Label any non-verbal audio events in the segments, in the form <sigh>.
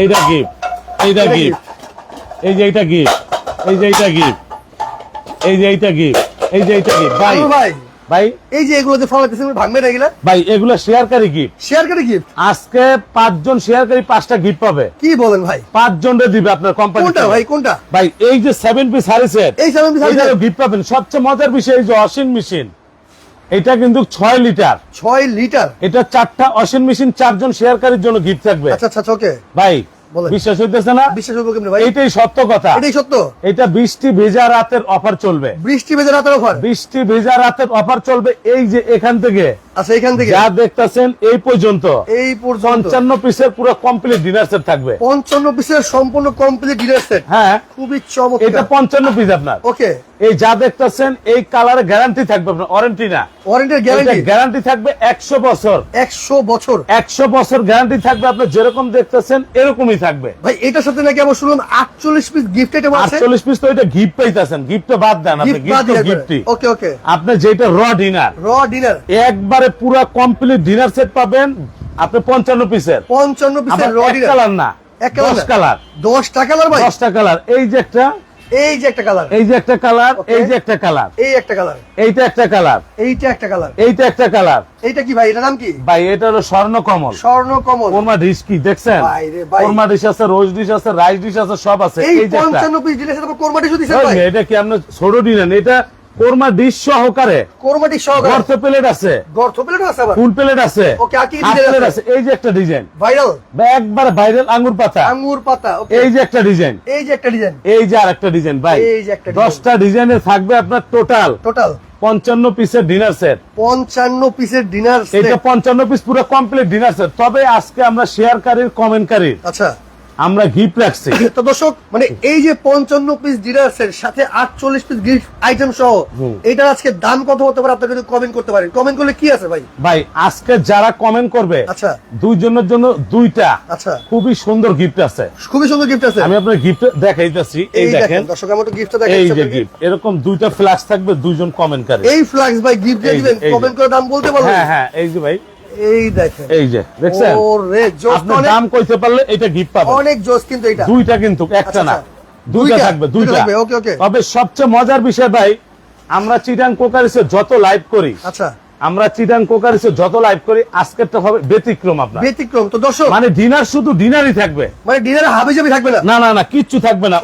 এইটা গিফট এইটা গিফট এই যে এইটা গিফট এই যে এইটা গিফট এই যে এইটা গিফট এই যে এইটা গিফট ভাই ভাই ভাই। এই যে এগুলো যে ভাঙবে না এগুলা? ভাই এগুলো শেয়ারকারী গিফট শেয়ার করে গিফট আজকে পাঁচজন শেয়ারকারী পাঁচটা গিফট পাবে। কি বলেন ভাই? পাঁচজন দিবে আপনার কোম্পানি কোনটা ভাই কোনটা? ভাই এই যে সেভেন পিস হারি সেট এই সেভেন পিস গিফট পাবেন। সবচেয়ে মজার বিষয় এই যে ওয়াশিং মেশিন এটা কিন্তু ছয় লিটার। ছয় লিটার? এটা চারটা ওয়াশিং মেশিন চারজন শেয়ারকারীর জন্য গিফট থাকবে। আচ্ছা আচ্ছা ওকে। ভাই। বিশ্বাস হইতেছে না? বিশ্বাস এটাই কেমনি ভাই? এইটাই সত্য কথা। এটাই সত্য? এটা বৃষ্টি ভেজা রাতের অফার চলবে। বৃষ্টি ভেজা রাতের অফার বৃষ্টি ভেজা রাতের অফার চলবে এই যে এখান থেকে। আচ্ছা এখান থেকে। যা দেখতেছেন এই পর্যন্ত। এই পর্যন্ত। পঞ্চান্ন পিসের পুরো কমপ্লিট ডিনার সেট থাকবে। পঞ্চান্ন পিসের সম্পূর্ণ কমপ্লিট ডিনার সেট হ্যাঁ। খুবই এটা চমৎকার পঞ্চান্ন পিস আপনার। ওকে। এই যা দেখতেছেন এই কালারে গ্যারান্টি থাকবে আপনার ওয়ারেন্টি না। ওয়ারেন্টির গ্যারান্টি গ্যারান্টি থাকবে একশো বছর। একশো বছর। একশো বছর গ্যারান্টি থাকবে আপনি যেরকম দেখতেছেন এরকমই থাকবে। ভাই এটার সাথে নাকি আমার শুনলাম আটচল্লিশ পিস গিফট আইটেম আছে? আটচল্লিশ পিস তো এটা গিফট পাইতেছেন। গিফট বাদ দেন আপনি গিফট গিফটই ওকে ওকে। আপনি যেটা র ডিনার র ডিনার একবারে পুরো কমপ্লিট ডিনার সেট পাবেন আপনি পঞ্চান্ন পিসের পঞ্চান্ন পিসের ডিনার কালার না দশ কালার দশটা কালার ভাই? দশটা কালার এই যে একটা এই যে একটা কালার এই যে একটা কালার এই যে একটা কালার এই একটা কালার এইটা একটা কালার এইটা একটা কালার এইটা একটা কালার এইটা কি ভাই? এটার নাম কি? ভাই এটা হলো স্বর্ণ কমল স্বর্ণ কমল কোরমা ডিশ কি দেখছেন। কোরমা ডিশ আছে রোজ ডিশ আছে রাইস ডিশ আছে সব আছে। এই এই যে একটা। পঞ্চান্ন পিস ডিনার সেট কোরমাটি শুধু দিছেন ভাই। এটা কি আপনি ছোট দিলেন এটা কোরমা ডিশ সহকারে। কোরমাটি সহকারে। গর্ত প্লেট আছে। গর্ত প্লেট আছে আবার? ফুল প্লেট আছে। Okay, আর কি কি হাফ design প্লেট আছে? এই যে একটা ডিজাইন। ভাইরাল? একবার ভাইরাল আঙ্গুর পাতা। আঙ্গুর পাতা ওকে। এই যে একটা ডিজাইন। এই যে একটা ডিজাইন। এই যে আর একটা ডিজাইন ভাই। এই যে একটা ডিজাইনের থাকবে আপনার টোটাল। টোটাল? পঞ্চান্ন পিসের ডিনার সেট পঞ্চান্ন পিসের ডিনার এটা পঞ্চান্ন পিস পুরো কমপ্লিট ডিনার সেট তবে আজকে আমরা শেয়ারকারীর কমেন্টকারীর আচ্ছা। আমরা গিফট রাখছি। তো দর্শক মানে এই যে পঞ্চান্ন পিস ডিনার সেট সাথে আটচল্লিশ পিস গিফট আইটেম সহ। এটার আজকে দাম কত হতে পারে? আপনারা কিন্তু কমেন্ট করতে পারেন। কমেন্ট করলে কি আছে ভাই? ভাই আজকে যারা কমেন্ট করবে আচ্ছা। দুইজনের জন্য দুইটা আচ্ছা। খুবই সুন্দর গিফট আছে। খুবই সুন্দর গিফট আছে। আমি আপনার গিফট দেখাইতেছি। এই এই দেখেন দর্শক আমার তো গিফটটা দেখেন এই যে গিফট এরকম দুইটা ফ্ল্যাক্স থাকবে দুইজন কমেন্টকারী এই ফ্লাক্স ভাই গিফট দিয়ে দিবেন। কমেন্ট করে দাম বলতে পারবেন হ্যাঁ হ্যাঁ এই যে ভাই। এই দেখেন। এই যে দেখছেন? ওরে জোস দাম কইতে পারলে এটা গিফট পাবেন। অনেক জোস কিন্তু এটা। দুইটা কিন্তু একটা আচ্ছা, না। আচ্ছা। দুইটা থাকবে দুইটা। ওকে okay। তবে সবচেয়ে মজার বিষয় ভাই আমরা চিটাং কোকারিসে যত লাইভ করি আচ্ছা। আমরা চিটাং কোকারিসে যত লাইভ করি আজকেরটা হবে ব্যতিক্রম আপনার। ব্যতিক্রম। তো দর্শক মানে ডিনার শুধু ডিনারই থাকবে। মানে ডিনারে হাবি জাবি থাকবে না? না না না কিচ্ছু থাকবে না।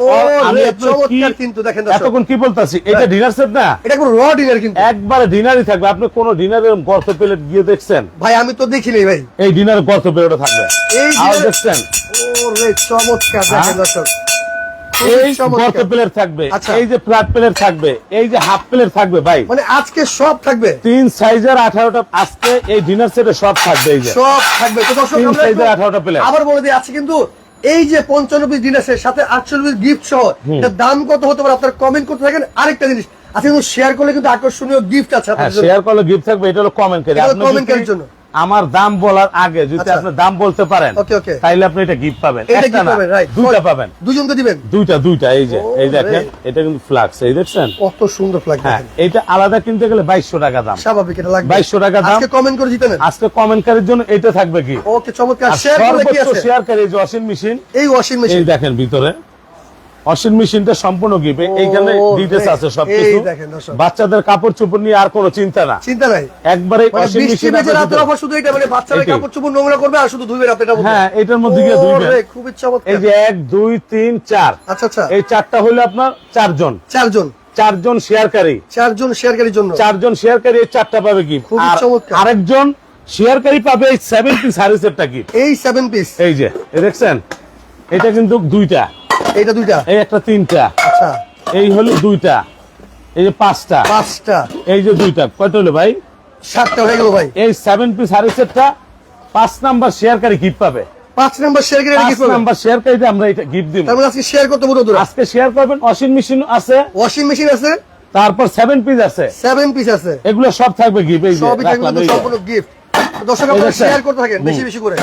আমি রে, চমৎকার কিন্তু দেখেন। এতক্ষণ কি বলতাছি? এটা ডিনার সেট না? এটা কোনো র ডিনার কিন্তু। একবারে ডিনারই থাকবে। আপনি কোন ডিনারের গর্ত প্লেট গিয়ে দেখছেন? ভাই আমি তো দেখিনি ভাই। এই ডিনারের গর্ত প্লেটও থাকবে। এই দেখছেন? ওরে চমৎকার দেখেন হ্যাঁ? দর্শক। এই গর্ত প্লেট থাকবে আচ্ছা। এই যে ফ্ল্যাট প্লেট থাকবে এই যে হাফ প্লেট থাকবে ভাই। মানে আজকে সব থাকবে? তিন সাইজের আঠারোটা আজকে এই ডিনার সেটে সব থাকবে এই যে। সব থাকবে। তো দর্শক তিন সাইজের আঠারোটা প্লেট আবার বলে দিই আছে কিন্তু এই যে পঞ্চান্ন পিস ডিনার সেট সাথে আটচল্লিশ গিফট সহ দাম কত হতে পারে আপনারা কমেন্ট করতে থাকেন। আরেকটা জিনিস আচ্ছা কিন্তু শেয়ার করলে কিন্তু আকর্ষণীয় গিফট আছে হ্যাঁ। শেয়ার করলে গিফট থাকবে এটা হলো কমেন্ট করে করার জন্য। আমার দাম বলার আগে যদি আচ্ছা। আপনি দাম বলতে পারেন. তাইলে আপনি এটা গিফট পাবেন। একটা না দুইটা পাবেন। দুজনকে দিবেন? দুইটা দুইটা এই যে এই দেখেন এটা কিন্তু ফ্লাক্স এই দেখছেন? কত সুন্দর ফ্ল্যাগ হ্যাঁ এটা আলাদা কিনতে গেলে বাইশশো টাকা দাম। স্বাভাবিক এটা লাগবে। 2200 টাকা দাম। আজকে কমেন্ট করে জিতে নেন। আজকে কমেন্টকারীর জন্য এটা থাকবে কি? ওকে চমৎকার। শেয়ার করলে কি আছে? শেয়ার করে এই যে ওয়াশিং মেশিন এই ওয়াশিং এই মেশিন দেখেন ভিতরে। ওয়াশিং মেশিনটা সম্পূর্ণ গিফট। এইখানে ডিটেলস আছে সবকিছু। বাচ্চাদের কাপড় চোপড় নিয়ে আর কোনো চিন্তা না। চিন্তা নাই। একবারে মানে ওয়াশিং মেশিন বেজে রাতের অফার শুধু এটা মানে এটাই। কাপড় চোপড় নোংরা করবে আর শুধু ধুইবে রাতে এটা হ্যাঁ এটার মধ্যে গিয়ে রে, খুবই চমৎকার। এই যে এক দুই তিন চার। আচ্ছা আচ্ছা। এই চারটা হলো আপনার চারজন। চারজন। চারজন শেয়ারকারী। চারজন শেয়ারকারীর জন্য। চারজন শেয়ারকারী এই চারটা পাবে কি আর চমৎকার। আরেকজন শেয়ারকারী পাবে এই সেভেন পিস হারিসেরটা কি এই সেভেন পিস এই যে দেখছেন? এটা কিন্তু দুইটা। এইটা দুইটা? এই একটা তিনটা। আচ্ছা। এই হলো দুইটা। এই যে পাঁচটা। পাঁচটা। এই যে দুইটা। কয়টা হলো ভাই? সাতটা হয়ে গেল ভাই। এই সেভেন পিস হারিসেরটা পাঁচ নাম্বার শেয়ারকারী গিফট পাবে। পাঁচ নাম্বার আমরা এটা গিফট দিব। আজকে শেয়ার করতে বলতো তোরা। আজকে শেয়ার করবেন ওয়াশিং মেশিন আছে। ওয়াশিং মেশিন আছে। তারপর সেভেন পিস আছে। সেভেন পিস আছে। এগুলো সব থাকবে গিফট এই সবই থাকবে। সম্পূর্ণ গিফট দর্শক আপনারা শেয়ার করতে থাকেন বেশি বেশি করে।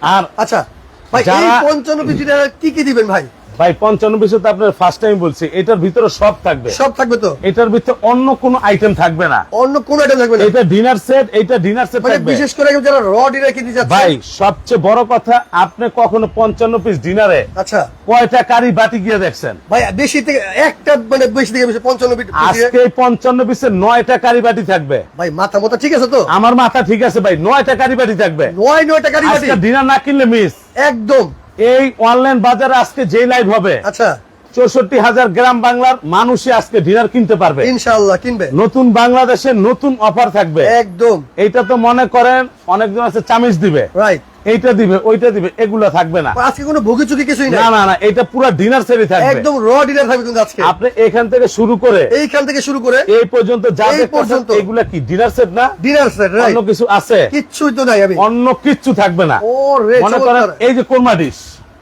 আর আচ্ছা ভাই এই যারা- পঞ্চান্ন পিস কি কি দিবেন ভাই? ভাই পঞ্চান্ন পিসে তো আপনার ফার্স্ট টাইম বলছি এটার ভিতরে সব থাকবে। সব থাকবে তো? এটার ভিতরে অন্য কোনো আইটেম থাকবে না। অন্য কোন আইটেম থাকবে না? এটা ডিনার সেট এটা ডিনার সেট মানে থাকবে। বিশেষ করে যারা র ডিনার কিনতে যাচ্ছে ভাই সবচেয়ে বড় কথা আপনি কখনো পঞ্চান্ন পিস ডিনারে আচ্ছা। কয়টা কারি বাটি গিয়ে দেখছেন? ভাই বেশি থেকে একটা মানে বেশি থেকে বেশি পঞ্চান্ন পিস আজকে পঞ্চান্ন পিসের নয়টা কারি বাটি থাকবে। ভাই মাথা মতো ঠিক আছে তো? আমার মাথা ঠিক আছে ভাই নয়টা কারি বাটি থাকবে। নয় নয়টা কারি আজকে ডিনার না কিনলে মিস একদম। এই অনলাইন বাজারে আজকে যে লাইভ হবে আচ্ছা। চৌষট্টি হাজার গ্রাম বাংলার মানুষই আজকে ডিনার কিনতে পারবে। ইনশাল্লাহ কিনবে। নতুন বাংলাদেশে নতুন অফার থাকবে। একদম। এইটা তো মনে করেন অনেকজন আছে চামিচ দিবে। রাইট এইটা দিবে ওইটা দিবে এগুলো থাকবে না। আজকে কোনো ভুগি চুকি কিছুই না না না এটা পুরো ডিনার সেটই থাকবে। একদম র ডিনার থাকবে কিন্তু আজকে। আপনি এখান থেকে শুরু করে এইখান থেকে শুরু করে এই পর্যন্ত যা পর্যন্ত। এগুলা কি ডিনার সেট না? ডিনার সেট রাইট অন্য কিছু আছে? কিচ্ছুই তো নাই আমি। অন্য কিচ্ছু থাকবে না। ও রে মনে করেন এই যে কোরমা ডিশ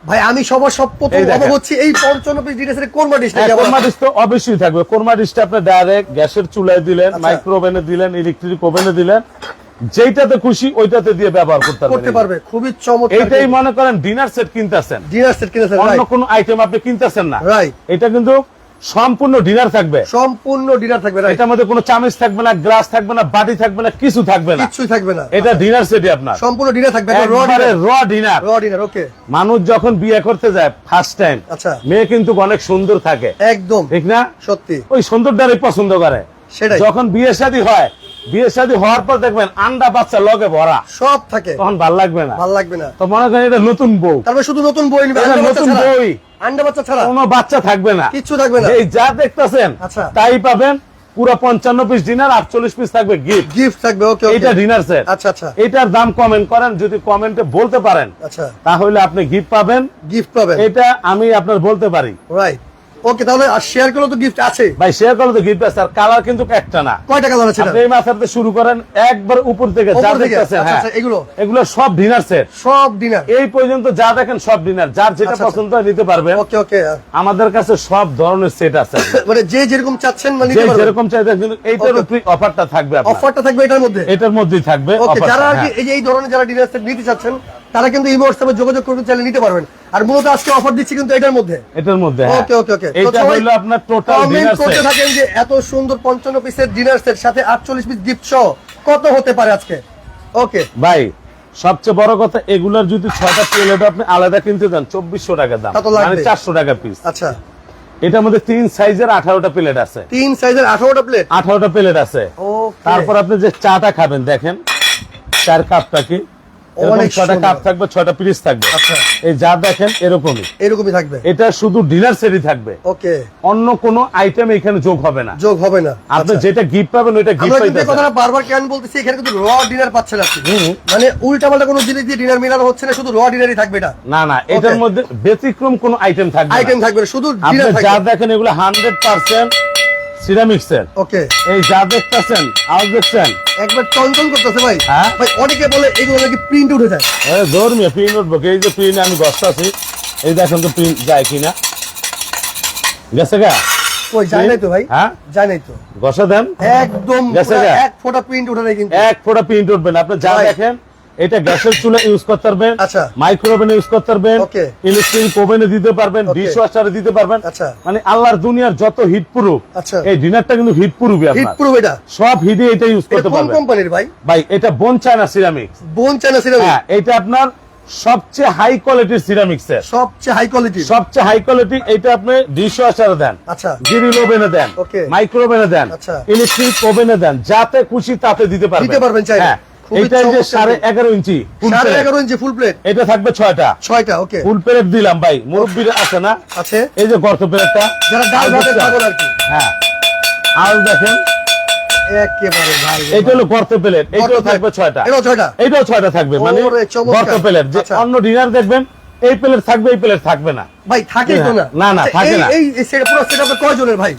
ভাই আমি সবার সব প্রথম দেখেন। এই পঞ্চান্ন পিস ডিনার সেট কোন ডিশটা হ্যাঁ, কোরমা ডিশ তো অবশ্যই থাকবে। কোরমা ডিশটা আপনি ডাইরেক্ট গ্যাসের চুলায় দিলেন আচ্ছা। মাইক্রো ওভেনে দিলেন ইলেকট্রিক ওভেনে দিলেন যেইটাতে খুশি ওইটাতে দিয়ে ব্যবহার করতে করতে পারবে খুবই চমৎকার এইটাই মনে করেন ডিনার সেট কিনতেছেন। ডিনার সেট কিনেছে অন্য কোনো আইটেম আপনি কিনতেছেন না। রাইট এটা কিন্তু সম্পূর্ণ ডিনার থাকবে। সম্পূর্ণ ডিনার থাকবে এটার মধ্যে কোনো চামচ থাকবে না গ্লাস থাকবে না বাটি থাকবে না কিছু থাকবে না। কিচ্ছুই থাকবে না। এটা ডিনার সেটই আপনার। সম্পূর্ণ ডিনার থাকবে একবারে র ডিনার র ডিনার ওকে মানুষ যখন বিয়ে করতে যায় ফার্স্ট টাইম আচ্ছা। মেয়ে কিন্তু অনেক সুন্দর থাকে। একদম। ঠিক না? সত্যি। ওই সুন্দরটারই পছন্দ করে। সেটাই। যখন বিয়ে শাদী হয় বিয়ে শাদী হওয়ার পর দেখবেন আন্ডা বাচ্চা লগে ভরা। সব থাকে। তখন ভালো লাগবে না। ভালো লাগবে না। তো মনে করেন এটা নতুন বউ। তারপরে শুধু নতুন বই নতুন বই। আন্ডা বাচ্চা ছাড়া। কোনো বাচ্চা থাকবে না। কিচ্ছু থাকবে না। এই যা দেখতেছেন আচ্ছা। তাই পাবেন পুরো পঞ্চান্ন পিস ডিনার আটচল্লিশ পিস থাকবে গিফট গিফট থাকবে ওকে এটা ডিনার সেট আচ্ছা আচ্ছা। এটার দাম কমেন্ট করেন যদি কমেন্টে বলতে পারেন আচ্ছা। তাহলে আপনি গিফট পাবেন। গিফট পাবেন। এটা আমি আপনার বলতে পারি। রাইট ওকে তাহলে আর শেয়ার করলে তো গিফট আছে। ভাই শেয়ার করলে তো গিফট আছে আর কালার কিন্তু একটা না। কয়টা কালার আছে আপনি এই মাথাতে শুরু করেন একবার উপর থেকে যা দেখতেছেন আচ্ছা, হ্যাঁ। আচ্ছা, এগুলো? এগুলো সব ডিনার সেট সব ডিনার এই পর্যন্ত যা দেখেন সব ডিনার যার যেটা আচ্ছা, পছন্দ হয় নিতে পারবেন ওকে ওকে। আমাদের কাছে সব ধরনের সেট আছে। <laughs> মানে যে যেরকম চাচ্ছেন মানে নিতে পারবেন। যেরকম চাইতে কিন্তু এইটার. উপরে অফারটা থাকবে আপনার। অফারটা থাকবে এটার মধ্যে? এটার মধ্যেই থাকবে ওকে যারা আর কি হ্যাঁ। এই ধরনের যারা ডিনার সেট নিতে চাচ্ছেন তারা কিন্তু এই হোয়াটসঅ্যাপে যোগাযোগ করতে চাইলে নিতে পারবেন। আর মূলত আজকে অফার দিচ্ছি কিন্তু এটার মধ্যে। এটার মধ্যে হ্যাঁ। ওকে ওকে ওকে এটা হলো আপনার টোটাল কমেন্ট ডিনার করতে সেট থাকেন যে এত সুন্দর পঞ্চান্ন পিসের ডিনার সেট সাথে আটচল্লিশ পিস গিফট সহ কত হতে পারে আজকে? ওকে ভাই সবচেয়ে বড় কথা এগুলার যদি ছয়টা প্লেট আপনি আলাদা কিনতে দেন চব্বিশশো টাকা দাম। মানে চারশো টাকা পিস আচ্ছা। এটার মধ্যে তিন সাইজের আঠারোটা প্লেট আছে। তিন সাইজের আঠারোটা প্লেট আঠারোটা প্লেট আছে। ওকে তারপর আপনি যে চাটা খাবেন দেখেন চার কাপটা কি? অনেক ছয়টা কাপ থাকবে ছয়টা পিস থাকবে। আচ্ছা। এই যা দেখেন এরকমই। এরকমই থাকবে? এটা শুধু ডিনার সেটই থাকবে। ওকে। অন্য কোনো আইটেম এখানে যোগ হবে না। যোগ হবে না। আপনি আচ্ছা। যেটা গিফট পাবেন ওইটা গিফট আমরা কিন্তু কথাটা বারবার কেন বলতেছি এখানে কিন্তু র ডিনার পাচ্ছেন আপনি। মানে উল্টা পাল্টা কোনো জিনিস দিয়ে ডিনার মিলানো হচ্ছে না শুধু র ডিনারই থাকবে এটা। না না এটার মধ্যে ব্যতিক্রম কোনো আইটেম থাকবে আইটেম থাকবে শুধু ডিনার যা দেখেন এগুলো হান্ড্রেড পার্সেন্ট সিরামিক্সের ওকে। এই যা দেখতেছেন আওয়াজ দেখছেন? একবার চঞ্চল করতেছে ভাই। হ্যাঁ? ভাই অনেকে বলে এগুলো নাকি প্রিন্ট উঠে যায়। মিয়া প্রিন্ট উঠবো এই যে প্রিন্ট আমি এই দেখেন তো প্রিন্ট যায় কিনা। গেছে গা? কই যায় নাই তো ভাই। হ্যাঁ? যায় নাই তো। গসা দেন। একদম গেছে গা? এক ফোঁটা প্রিন্ট উঠে নাই কিন্তু। এক ফোঁটা প্রিন্ট উঠবেন আপনি যা দেখেন এটা গ্যাসের চুলা ইউজ করতে পারবেন আচ্ছা। মাইক্রো ওভেনে ইউজ করতে পারবেন ইলেকট্রিক ওভেনে দিতে পারবেন ডিশ ওয়াশারে দিতে পারবেন। আচ্ছা। মানে আল্লাহর দুনিয়ার যত হিট প্রুফ আচ্ছা। এই ডিনারটা কিন্তু হিট প্রুফই হিট প্রুফ এটা? সব হিটে এটা ইউজ করতে কোন পারবেন। কোম্পানির ভাই? ভাই এটা bone china ceramics bone china ceramic হ্যাঁ এটা আপনার সবচেয়ে হাই কোয়ালিটির সিরামিক্স এর। সবচেয়ে হাই কোয়ালিটি সবচেয়ে হাই কোয়ালিটি এটা আপনি ডিশ ওয়াশারে দেন। আচ্ছা। গ্রিল ওভেনে দেন. মাইক্রো ওভেনে দেন। আচ্ছা। ইলেকট্রিক ওভেনে দেন। যাতে খুশি তাতে দিতে পারবেন। দিতে পারবেন চাইলে। হ্যাঁ খুবই এটা এই যে চমৎকার সাড়ে কিন্তু। এগারো ইঞ্চি full সাড়ে plate। এগারো ইঞ্চি ফুল প্লেট এটা থাকবে ছয়টা। ছয়টা ওকে ফুল প্লেট দিলাম ভাই মুরব্বীর আছে না? আছে। এই যে গর্ত প্লেটটা যারা ডাল ভাতের পাগল আর কি। হ্যাঁ। আর দেখেন। একেবারে ভাই এটা হলো গর্ত প্লেট এটাও থাকবে ছয়টা। এটাও ছয়টা? এটাও ছয়টা থাকবে মানে গর্ত প্লেট যে আচ্ছা। অন্য ডিনার দেখবেন এই প্লেট থাকবে এই প্লেট থাকবে না। ভাই থাকে তো না। না, না, আচ্ছা, থাকে না। এই পুরো সেটআপে কয় জনের ভাই?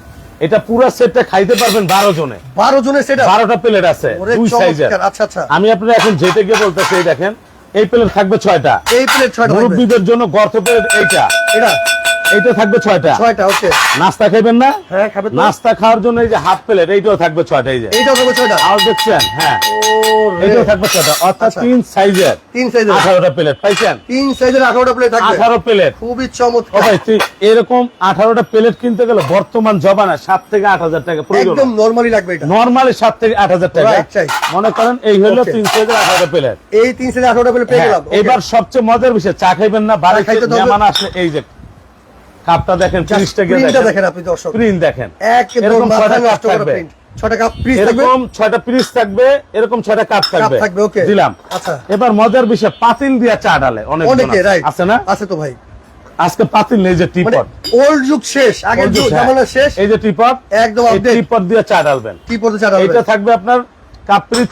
এটা পুরো সেটটা খাইতে পারবেন বারো জনে। বারো জনের সেটা বারোটা প্লেট আছে দুই সাইজের আচ্ছা আচ্ছা। আমি আপনার এখন যেতে গিয়ে বলতেছি দেখেন এই প্লেট থাকবে ছয়টা। এই প্লেট ছয়টা। মুরব্বীদের জন্য গর্ত প্লেট এইটা। এটা? এইটা থাকবে ছয়টা। ছয়টা ওকে নাস্তা খাইবেন না? হ্যাঁ খাবে নাস্তা খাওয়ার জন্য এই যে হাফ প্লেট এইটাও থাকবে ছয়টা এই যে। এইটাও থাকবে ছয়টা? আওয়াজ দেখছেন হ্যাঁ। এইটাও থাকবে ছয়টা অর্থাৎ আচ্ছা। তিন সাইজের। তিন সাইজের। আঠারোটা প্লেট পাইছেন? তিন সাইজের আঠারোটা প্লেট থাকবে। আঠারো প্লেট। খুবই চমৎকার। ভাই এরকম আঠারোটা প্লেট কিনতে গেলে বর্তমান জবানা সাত থেকে আট হাজার টাকা প্রয়োজন। একদম নরমালি লাগবে এটা। নর্মালি সাত থেকে আট হাজার টাকা. মনে করেন এই হলো তিন সাইজের আঠারোটা প্লেট। এই তিন সাইজের আঠারোটা প্লেট পেয়ে গেলাম। হ্যাঁ, এবার সবচেয়ে মজার বিষয় চা খাইবেন না বাড়িতে খাইতে হবে। আসলে এই যে কাপটা দেখেন প্রিন্টটা দেখেন। আপনি দর্শক। প্রিন্ট দেখেন। একদম এরকম মাথা ছয়টা কাপ নষ্ট করা থাকবে। প্রিন্ট ছয়টা কাপ পিস এরকম ছয়টা পিস থাকবে এরকম ছয়টা কাপ থাকবে। থাকবে, okay। দিলাম। আচ্ছা। এবার মজার বিষয় পাতিল দিয়া চা ডালে অনেক আছে। না? আছে তো ভাই। আজকে পাতিল নেই যে মানে টিপট ওল্ড যুগ শেষ আগের যুগ জামানা শেষ। এই যে টিপট একদম update। টিপট দিয়ে চা ডালবেন। এটা থাকবে আপনার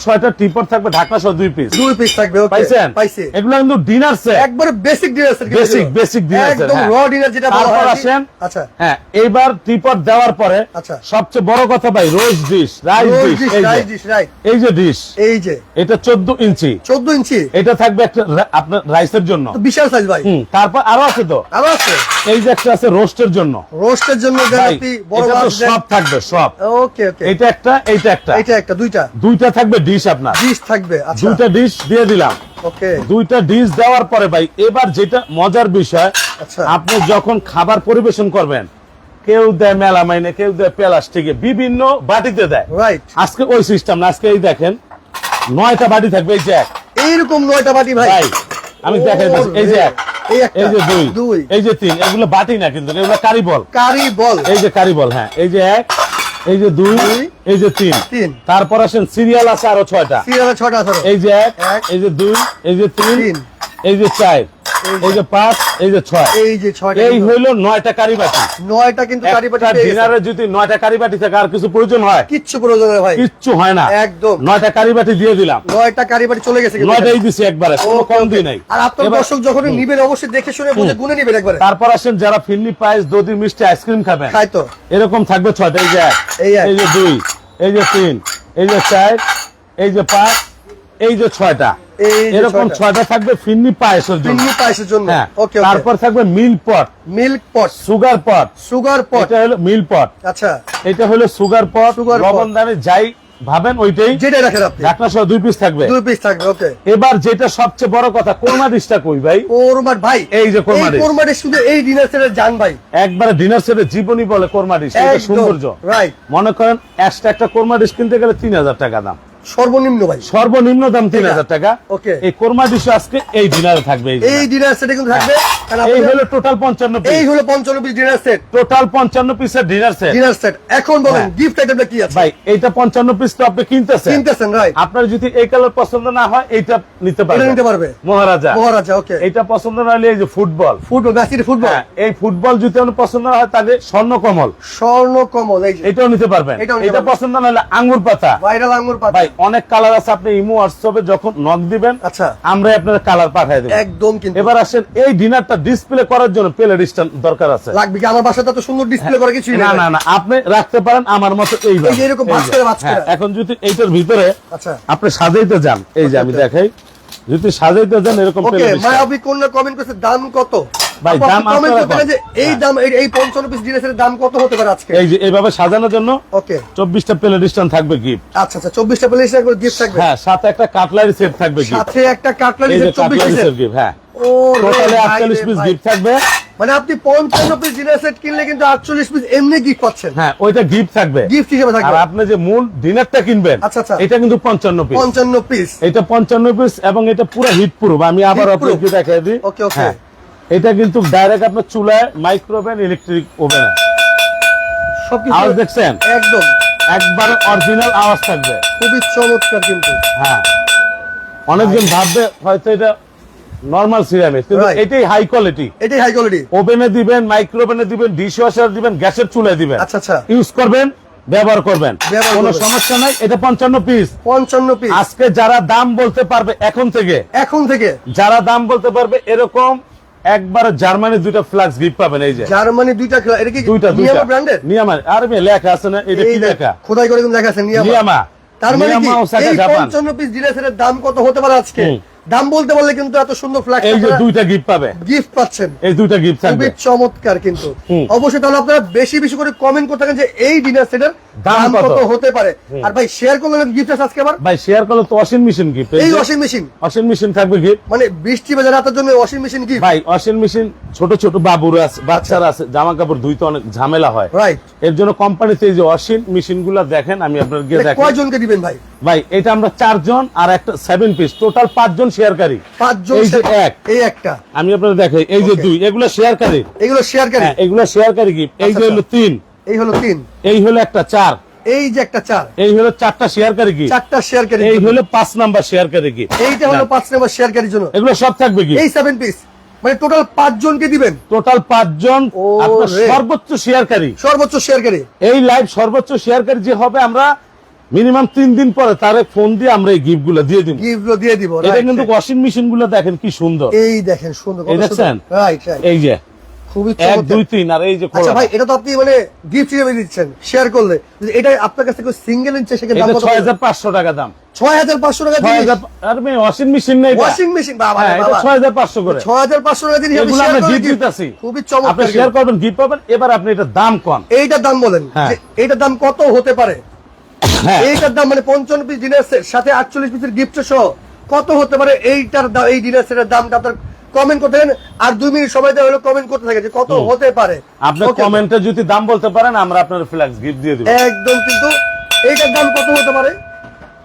ছয়টা থাকবে ঢাকনা সহ দুই পিস দুই পিস থাকবে পাইছেন? পাইছি। এগুলো কিন্তু ডিনার সেট একবারে basic dinner set Basic, basic dinner set, একদম হ্যাঁ। র ডিনার যেটা বলা হয় আসেন। আচ্ছা। হ্যাঁ এইবার দেওয়ার পরে আচ্ছা। সবচেয়ে বড় কথা ভাই rose dish rice dish rice dish right এই যে ডিশ এই যে। এটা চোদ্দ ইঞ্চি। 14 ইঞ্চি। এটা থাকবে একটা আপনার রাইসের জন্য। বিশাল সাইজ ভাই। তারপর আরও আছে তো। আরও আছে। এই যে একটা আছে রোস্টের জন্য। রোস্টের জন্য দেন ভাই, আপনি বড় সব থাকবে সব। ওকে ওকে এটা একটা এইটা একটা। এটা একটা দুইটা দুইটা থাকবে ডিশ আপনার। ডিশ থাকবে আচ্ছা। দুইটা ডিশ দিয়ে দিলাম। ওকে দুইটা ডিশ দেওয়ার পরে ভাই এবার যেটা মজার বিষয় আচ্ছা। আপনি যখন খাবার পরিবেশন করবেন কেউ দেয় মেলা মাইনে কেউ দেয় প্লাস্টিকে বিভিন্ন বাটিতে দেয়। রাইট আজকে ওই সিস্টেম না আজকে এই দেখেন নয়টা বাটি থাকবে এই যে এক। এইরকম নয়টা বাটি ভাই। ভাই আমি দেখাই দিচ্ছি। এই যে এক এই যে দুই। এই যে তিন এগুলো বাটি না কিন্তু এগুলো কারি বল। কারি বল। এই যে কারি বল হ্যাঁ এই যে এক এই যে দুই এই যে তিন তিন। তারপর আসেন সিরিয়াল আছে আরও ছয়টা সিরিয়াল ছয়টা এই যে এক এই যে দুই এই যে তিন। এই যে চার এই যে পাঁচ এই যে ছয় এই যে ছয়টা এই হইল নয়টা কারি বাটি নয়টা কিন্তু কারি বাটি একটা ডিনারে যদি নয়টা কারি বাটি থাকে আর কিছু প্রয়োজন হয় কিচ্ছু প্রয়োজন ভাই কিচ্ছু হয় না একদম। নয়টা কারি বাটি দিয়ে দিলাম নয়টা কারি বাটি চলে গেছে কিন্তু নয়টাই দিছি একবারে কোনো কম দিই নাই আর আপনার দর্শক যখন নিবেন অবশ্যই দেখে শুনে বুঝে গুনে নিবেন একবারে তারপর আসেন যারা ফিরনি পায়েস দধি মিষ্টি আইসক্রিম খাবেন খাই তো এরকম থাকবে ছয়টা এই যে এক এই যে দুই এই যে তিন এই যে চার এই যে পাঁচ এই যে ছয়টা এরকম ছয়টা। থাকবে ফিরনি পায়েসের জন্য। পিন্নি পায়েসের জন্য। হ্যাঁ ওকে ওকে তারপর থাকবে milk pot. Milk pot. Sugar pot. Sugar pot. এটা হলো মিল পট। আচ্ছা। এটা হলো সুগার পট। Sugar pot। লবণ দানে যাই ভাবেন ওইটাই যেটা রাখেন আপনি। ঢাকনা সহ দুই পিস থাকবে। দুই পিস থাকবে ওকে এবার যেটা সবচেয়ে বড় কথা কোরমা ডিশটা কই ভাই? কোরমাট ভাই এই যে কোরমা এই ডিশ। শুধু এই ডিনার সেটের জান ভাই। একবারে ডিনার সেটে জীবনী বলে কোরমা ডিশ এটা সৌন্দর্য। রাইট মনে করেন একটা একটা কোরমা ডিশ কিনতে গেলে তিন হাজার টাকা দাম। সর্বনিম্ন ভাই। সর্বনিম্ন দাম তিন হাজার টাকা। ওকে। এই কোরমা আজকে এই ডিনারে থাকবে এই এই ডিনার সেটে কিন্তু থাকবে। এই আপনার- হলো টোটাল পঞ্চান্ন এই হলো পঞ্চান্ন পিস ডিনার সেট টোটাল পঞ্চান্ন পিসের ডিনার সেট ডিনার সেট এখন বলেন হ্যাঁ। গিফট আইটেমটা কি আছে? ভাই এইটা পঞ্চান্ন পিস তো আপনি কিনতেছেন। কিনতেছেন রাইট আপনার যদি এই কালার পছন্দ না হয় এইটা নিতে পারবেন নিতে পারবে। মহারাজা। মহারাজা ওকে এইটা পছন্দ না হলে এই যে ফুটবল। ফুটবল ম্যাচের ফুটবল? হ্যাঁ এই ফুটবল যদি আপনার পছন্দ না হয় তাহলে স্বর্ণ কমল স্বর্ণ কমল এই এটাও নিতে পারবেন। এটা পছন্দ না হলে আঙ্গুর পাতা। ভাইরাল আঙ্গুর পাতা। ভাই অনেক কালার আছে আপনি ইমো হোয়াটসঅ্যাপে যখন নক দিবেন আচ্ছা। আমরা আপনার কালার পাঠিয়ে দেব। একদম কিন্তু। এবার আসেন এই ডিনারটা ডিসপ্লে করার জন্য প্লে লিস্ট দরকার আছে। লাগবে কি? আমার বাসাটা তো সুন্দর ডিসপ্লে করা কিছুই না না না আপনি রাখতে পারেন আমার মতো এইভাবে এই এরকম ভাঁজ করে ভাঁজ করে। এখন যদি এইটার ভিতরে আচ্ছা। আপনি সাজাইতে যান এই যে আমি okay. দেখাই যদি সাজাইতে যান এরকম ওকে মায়াবী কন্যা কমেন্ট করছে দাম কত? ভাই, আপনি দাম এই হ্যাঁ। দাম এই- পঞ্চান্ন পিস জিনিসের দাম কত হতে পারে আজকে? এই যে এইভাবে সাজানোর জন্য ওকে। চব্বিশটা প্লে লিস্ট থাকবে গিফট আচ্ছা আচ্ছা চব্বিশটা প্লেস গিফট থাকবে? হ্যাঁ সাথে একটা কাটলারি সেট থাকবে গিফট সাথে একটা কাটলারি এই যে পিসের গিফট হ্যাঁ। ও টোটালে ভাই আটচল্লিশ রে পিস গিফট থাকবে। মানে আপনি পঞ্চান্ন পিস ডিনার সেট কিনলে কিন্তু আটচল্লিশ পিস এমনি গিফট পাচ্ছেন। হ্যাঁ ওইটা গিফট থাকবে। গিফট হিসেবে আর থাকবে আপনি যে মূল ডিনারটা কিনবেন আচ্ছা, আচ্ছা। এটা কিন্তু পঞ্চান্ন পিস পঞ্চান্ন পিস এটা পঞ্চান্ন পিস এবং এটা পুরো হিট প্রুফ আমি আবার আপনাকে? দেখাই দিই। Okay, okay. এটা কিন্তু ডাইরেক্ট আপনার চুলায় মাইক্রোওভেন ইলেকট্রিক ওভেন সবকিছু আওয়াজ দেখছেন? একদম। একবার অরিজিনাল আওয়াজ থাকবে। খুবই চমৎকার কিন্তু। হ্যাঁ। অনেকজন ভাববে হয়তো এটা নর্মাল সিরামিক কিন্তু এটাই হাই কোয়ালিটি এটাই হাই কোয়ালিটি ওভেনে দিবেন মাইক্রোওভেনে দিবেন ডিশ ওয়াশার দিবেন গ্যাসের চুলায় দিবেন। আচ্ছা আচ্ছা। ইউজ করবেন ব্যবহার করবেন। কোনো সমস্যা নাই এটা পঞ্চান্ন পিস পঞ্চান্ন পিস আজকে যারা দাম বলতে পারবে এখন থেকে এখন থেকে। যারা দাম বলতে পারবে এরকম একবার জার্মানি দুইটা ফ্লাক্স গিফট পাবেন এই যে। জার্মানি দুইটা এটা কি দুইটা দুইটা। ব্র্যান্ডের নিয়ামা আর মে লেখা আছে না এটা কি লেখা? খোদাই করে দেখা আছে নিয়ামা। নিয়ামা। তার মানে কি? এই জাপান। পঞ্চান্ন পিস ডিনার দাম কত হতে পারে আজকে। দাম বলতে বললে কিন্তু এত সুন্দর ফ্ল্যাগ এই যে দুইটা গিফট পাবে গিফট পাচ্ছেন। এই দুইটা গিফট থাকবে। খুবই চমৎকার কিন্তু। অবশ্যই তাহলে আপনারা বেশি বেশি করে কমেন্ট করতে থাকেন যে এই ডিনার সেটের দাম কত? হতে পারে। আর ভাই শেয়ার করলেন গিফট আছে আজকে আবার। ভাই শেয়ার করলে তো ওয়াশিং মেশিন গিফট এই ওয়াশিং মেশিন ওয়াশিং মেশিন থাকবে গিফট মানে বৃষ্টি বাজার রাতের জন্য ওয়াশিং মেশিন গিফট ভাই ওয়াশিং মেশিন ছোট ছোট বাবুর আছে বাচ্চারা আছে জামা কাপড় ধুইতে অনেক ঝামেলা হয়। রাইট এর জন্য কোম্পানিতে এই যে ওয়াশিং মেশিনগুলা দেখেন আমি আপনার গিয়ে দেখেন কয়জনকে দিবেন ভাই? ভাই এটা আমরা চারজন আর একটা সেভেন পিস টোটাল পাঁচজন শেয়ারকারী। পাঁচজন এই যে এক। এই একটা। আমি আপনার দেখাই এই যে দুই এগুলো শেয়ারকারী। এগুলো শেয়ার করি হ্যাঁ এগুলো শেয়ারকারী গিফট এই যে আচ্ছা, হলো তিন। এই হলো তিন। এই হলো একটা চার। এই যে একটা চার। এই হলো চারটা শেয়ারকারী গিফট চারটা শেয়ার করি এই হলো পাঁচ নাম্বার শেয়ারকারী গিফট এইটা হলো পাঁচ নম্বর শেয়ার করার জন্য। এগুলো সব থাকবে কি এই সেভেন পিস মানে টোটাল পাঁচ জনকে দিবেন। টোটাল পাঁচজন সর্বোচ্চ শেয়ারকারী। সর্বোচ্চ শেয়ারকারী। এই লাইভ সর্বোচ্চ শেয়ারকারী যে হবে আমরা মিনিমাম তিন দিন পরে তারে ফোন দিয়ে আমরা এই গিফটগুলো দিয়ে দিব। গিফটগুলো দিয়ে দিব এটা কিন্তু ওয়াশিং মেশিনগুলো দেখেন কি সুন্দর। এই দেখেন সুন্দর দেখছেন? এই যে খুবই এক দুই তিন আর এই যে আচ্ছা ভাই এটা তো আপনি মানে গিফট হিসেবে দিচ্ছেন শেয়ার করলে। এটা আপনার কাছ থেকে সিঙ্গেল ইঞ্চি সেখানে দাম কত টাকা দাম। ওয়াশিং মেশিন নেই ওয়াশিং মেশিন বাবা এটা করে। টাকা দিতেছি। খুবই আপনি শেয়ার করবেন গিফট পাবেন এবার আপনি এটা দাম কম এইটার দাম বলেন হ্যাঁ। এইটার দাম কত হতে পারে? এইটার দাম মানে পঞ্চান্ন পিস ডিনার সেট সাথে আটচল্লিশ পিসের গিফট সহ। কত হতে পারে এইটার দাম এই ডিনার সেটের দামটা আপনার কমেন্ট করতে আর দুই মিনিট সময় দেওয়া হলো কমেন্ট করতে থাকে যে কত হতে পারে। আপনি. কমেন্টে যদি দাম বলতে পারেন আমরা আপনার ফ্ল্যাক্স গিফট দিয়ে দিব। একদম কিন্তু এইটার দাম কত হতে পারে?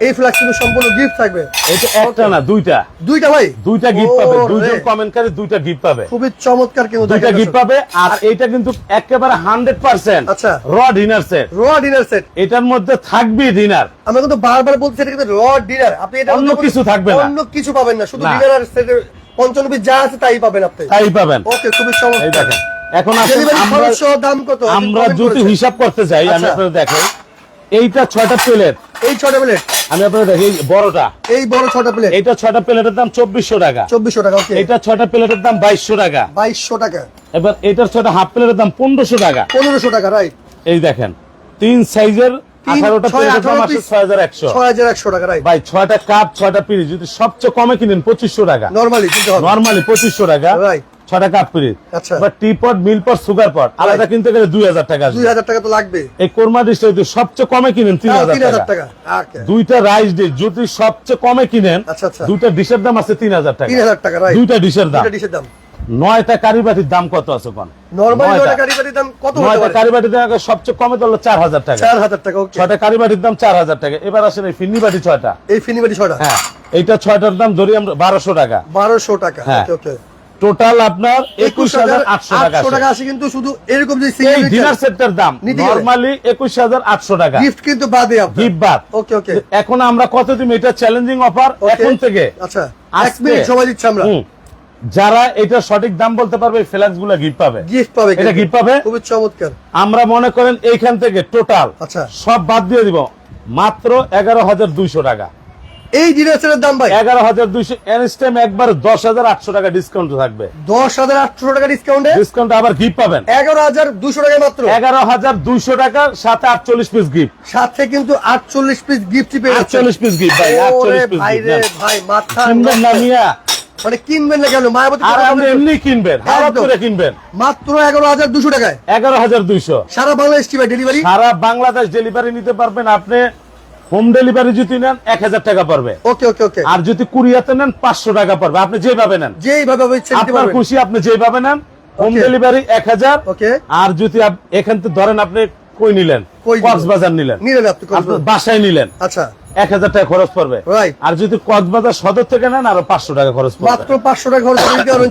এই ফ্ল্যাক্স কিন্তু সম্পূর্ণ গিফট থাকবে। এটা একটা না দুইটা। দুইটা ভাই? দুইটা গিফট পাবে দুইজন রে। কমেন্টকারী দুইটা গিফট পাবে। খুবই চমৎকার কিন্তু দুইটা গিফট পাবে আর এইটা কিন্তু একেবারে হান্ড্রেড পার্সেন্ট আচ্ছা। র ডিনার সেট র ডিনার সেট এটার মধ্যে থাকবে ডিনার আমরা কিন্তু বারবার বলছি এটা কিন্তু র ডিনার আপনি এটা অন্য কিছু থাকবে না। অন্য কিছু পাবেন না শুধু। ডিনার আর সেটের পঞ্চান্ন পিস যা আছে তাই পাবেন আপনি। তাই পাবেন। ওকে খুবই এই চমৎকার দেখেন এখন খরচ দাম কত? আমরা যদি হিসাব করতে চাই আমি আচ্ছা। আপনাদের দেখাই। এইটা ছয়টা প্লেট এই ছটা প্লেট আমি আপনাদের দেখি বড়টা। এই বড় ছটা প্লেট এইটা ছয়টা প্লেটের দাম চব্বিশশো টাকা। চব্বিশশো টাকা ওকে এটা ছয়টা প্লেটের দাম বাইশশো টাকা। বাইশশো টাকা। এবার এটার ছয়টা হাফ প্লেটের দাম পনেরোশো টাকা। পনেরোশো টাকা রাইট এই দেখেন তিন সাইজের ভাই ছয়টা কাপ ছয়টা পিরিচ যদি সবচেয়ে কমে কিনেন পঁচিশশো টাকা। নর্মালি নর্মালি পঁচিশশো টাকা। ছয়টা কাপ আচ্ছা। বা সুগার পট আলাদা কিনতে গেলে দুই হাজার টাকা দুই হাজার টাকা তো লাগবে। এই কোরমা ডিশটা সবচেয়ে কমে কিনেন তিন হাজার টাকা। টাকা। দুইটা রাইস ডিশ যদি সবচেয়ে কমে কিনেন আচ্ছা, আচ্ছা। দুইটা ডিশের দাম আছে তিন হাজার টাকা। তিন হাজার টাকা দুইটা ডিশের দাম। ডিশের দাম। নয়টা কারিবাটির দাম কত আছে কোন? সবচেয়ে কমে ধরলো চার হাজার টাকা। চার হাজার টাকা ছয়টা কারিবাটির দাম চার হাজার টাকা। এবার আসেন এই ফিন্নি বাটি ছয়টা। এই ছটা হ্যাঁ এইটা ছয়টার দাম ধরি আমরা বারোশো টাকা। বারোশো টাকা হ্যাঁ। টোটাল আপনার একুশ হাজার আটশো টাকা টাকা আসে। কিন্তু শুধু এরকম যে ডিনার সেটটার দাম নর্মালি একুশ হাজার আটশো টাকা। গিফট কিন্তু বাদে গিফট বাদ। ওকে ওকে এখন আমরা কত দিন এটা চ্যালেঞ্জিং অফার এখন থেকে আচ্ছা এক মিনিট দিচ্ছি আমরা। যারা এটা সঠিক দাম বলতে পারবে ফ্ল্যাক্সগুলা গিফট পাবে। গিফট পাবে এটা gift পাবে? খুবই চমৎকার। আমরা মনে করেন এইখান থেকে টোটাল আচ্ছা। সব বাদ দিয়ে দিব। মাত্র এগারো হাজার দুইশো টাকা। এই দাম ভাই? এগারো হাজার দুইশো এনস্টেম একবার দশ হাজার আটশো টাকা ডিসকাউন্ট থাকবে। দশ হাজার আটশো টাকা ডিসকাউন্টে ডিসকাউন্ট আবার গিফট পাবেন। এগারো হাজার দুশো টাকা মাত্র। এগারো হাজার দুইশো টাকার সাথে আটচল্লিশ পিস গিফট সাথে কিন্তু আটচল্লিশ পিস গিফট। আটচল্লিশ পিস গিফট ভাই আটচল্লিশ পিস ভাই রে ভাই মাথা কিনবেন না মিয়া? মানে কিনবেন না কেন? মায়াবতী এমনি কিনবেন করে কিনবেন। মাত্র এগারো হাজার দুশো টাকায়। এগারো হাজার দুইশো। সারা বাংলাদেশ টিভি ডেলিভারি সারা বাংলাদেশ ডেলিভারি নিতে পারবেন আপনি। হোম ডেলিভারি যদি নেন এক হাজার টাকা পড়বে। ওকে ওকে ওকে আর যদি কুরিয়াতে নেন পাঁচশো টাকা পড়বে। আপনি যেভাবে নেন। নিতে আপনার খুশি আপনি যেভাবে নেন হোম ডেলিভারি এক হাজার। ওকে আর যদি এখান থেকে ধরেন আপনি কই নিলেন? কক্সবাজার নিলেন। নিলেন আপনি বাসায় নিলেন। আচ্ছা। এক হাজার টাকা খরচ পড়বে. আর যদি কক্সবাজার সদর থেকে নেন আরও পাঁচশো টাকা খরচ মাত্র পাঁচশো টাকা খরচ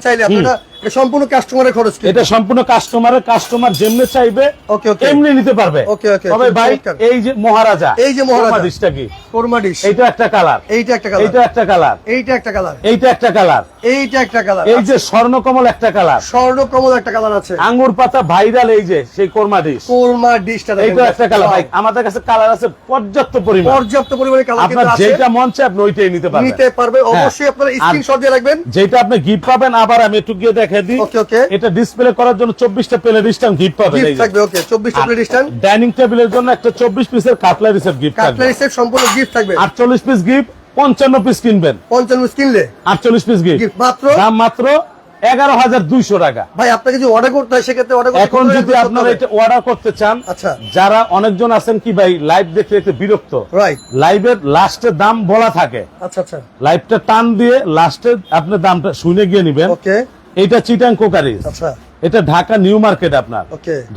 চাইলে। আপনারা সম্পূর্ণ কাস্টমারের খরচ এটা সম্পূর্ণ কাস্টমারের কাস্টমার যেমনি চাইবে Okay, okay. এমনি নিতে পারবে। Okay, okay, তবে ভাই এই যে মহারাজা এই যে মহারাজা। ডিশটা কি? কোরমা ডিশ এইটা একটা কালার এইটা একটা কালার এইটা একটা কালার এইটা একটা কালার এইটা একটা কালার এইটা একটা কালার এই যে স্বর্ণকমল একটা কালার স্বর্ণ কমল একটা কালার আছে। আঙ্গুর পাতা ভাইরাল এই যে সেই কোরমা ডিশ কোরমা ডিশটা এইটা একটা কালার ভাই আমাদের কাছে কালার আছে পর্যাপ্ত পরিমাণ। পর্যাপ্ত পরিমাণে কালার আপনার কিন্তু আছে। যেটা মন চায় আপনি ওইটাই নিতে পারবেন। নিতে পারবে। হ্যাঁ। অবশ্যই আপনারা স্ক্রিনশট দিয়ে রাখবেন। যেটা আপনি গিফট পাবেন আবার আমি একটু গিয়ে দেখে দিই. এটা ডিসপ্লে করার জন্য চব্বিশটা প্লে ডিস্টান গিফট পাবেন গিফট থাকবে ওকে 24 চকলেট ডিস্টান ডাইনিং টেবিলের জন্য একটা চব্বিশ পিসের কাটলারি সেট গিফট থাকবে। কাটলারি সেট সম্পূর্ণ গিফট থাকবে। আটচল্লিশ পিস গিফট পঞ্চান্ন পিস কিনবেন। পিস কিনলে। আটচল্লিশ পিস গিফট মাত্র? দাম মাত্র এগারো হাজার দুইশো টাকা। ভাই আপনাকে যদি অর্ডার করতে হয় সেক্ষেত্রে অর্ডার এখন যদি আপনারা এটা অর্ডার করতে চান আচ্ছা। যারা অনেকজন আছেন কি ভাই লাইভ দেখতে দেখতে বিরক্ত। লাইভের লাস্টে দাম বলা থাকে। আচ্ছা আচ্ছা। লাইভটা টান দিয়ে লাস্টে আপনি দামটা শুনে গিয়ে নিবেন। ওকে এটা চিটাং কোকারিজ আচ্ছা। এটা ঢাকা নিউ মার্কেট আপনার।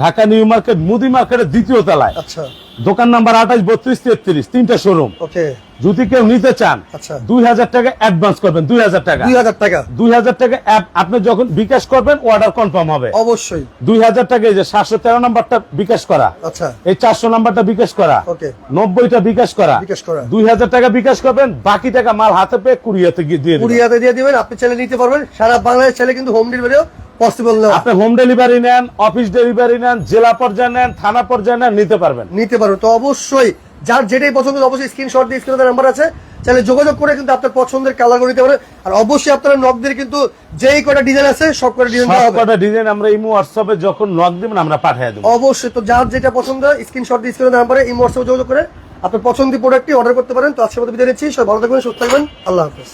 ঢাকা নিউ মার্কেট মুদি মার্কেটের দ্বিতীয় তলায়। আচ্ছা। দোকান নাম্বার আঠাশ বত্রিশ তেত্রিশ তিনটা শোরুম। ওকে। যদি কেউ নিতে চান আচ্ছা। দুই হাজার টাকা অ্যাডভান্স করবেন দুই হাজার টাকা। দুই হাজার টাকা। দুই হাজার টাকা আপনি যখন বিকাশ করবেন অর্ডার কনফার্ম হবে। অবশ্যই। দুই হাজার টাকা এই যে সাতশো তেরো নাম্বারটা বিকাশ করা আচ্ছা। এই চারশো নাম্বারটা বিকাশ করা ওকে। নব্বইটা বিকাশ করা বিকাশ করা। দুই হাজার টাকা বিকাশ করবেন বাকি টাকা মাল হাতে পেয়ে কুড়িয়াতে গিয়ে দিয়ে কুড়িয়াতে দিয়ে দিবেন আপনি ছেলে নিতে পারবেন। সারা বাংলাদেশ ছেলে কিন্তু হোম ডেলিভারিও পসিবল না আপনি হোম ডেলিভারি নেন অফিস ডেলিভারি নেন জেলা পর্যায়ে নেন থানা পর্যায়ে নেন নিতে পারবেন। নিতে পারবেন। তো অবশ্যই যার যেটাই পছন্দ অবশ্যই স্ক্রিনশট দিয়ে স্ক্রিনে নাম্বার আছে। তাহলে যোগাযোগ করে কিন্তু আপনার পছন্দের কালার করে নিতে পারেন আর অবশ্যই আপনারা নক দিয়ে কিন্তু যেই কটা ডিজাইন আছে সব কটা ডিজাইন হবে। সবকটা ডিজাইন আমরা ইমো হোয়াটসঅ্যাপে যখন নক দিবেন আমরা পাঠিয়ে দেব। অবশ্যই তো যার যেটা পছন্দ স্ক্রিনশট দিয়ে স্ক্রিনে নাম্বারে এই হোয়াটসঅ্যাপে যোগাযোগ করে আপনার পছন্দের প্রোডাক্টটি অর্ডার করতে পারেন। তো আজকের মতো বিদায় নিচ্ছি সবাই ভালো থাকবেন সুস্থ থাকবেন। আল্লাহ হাফেজ।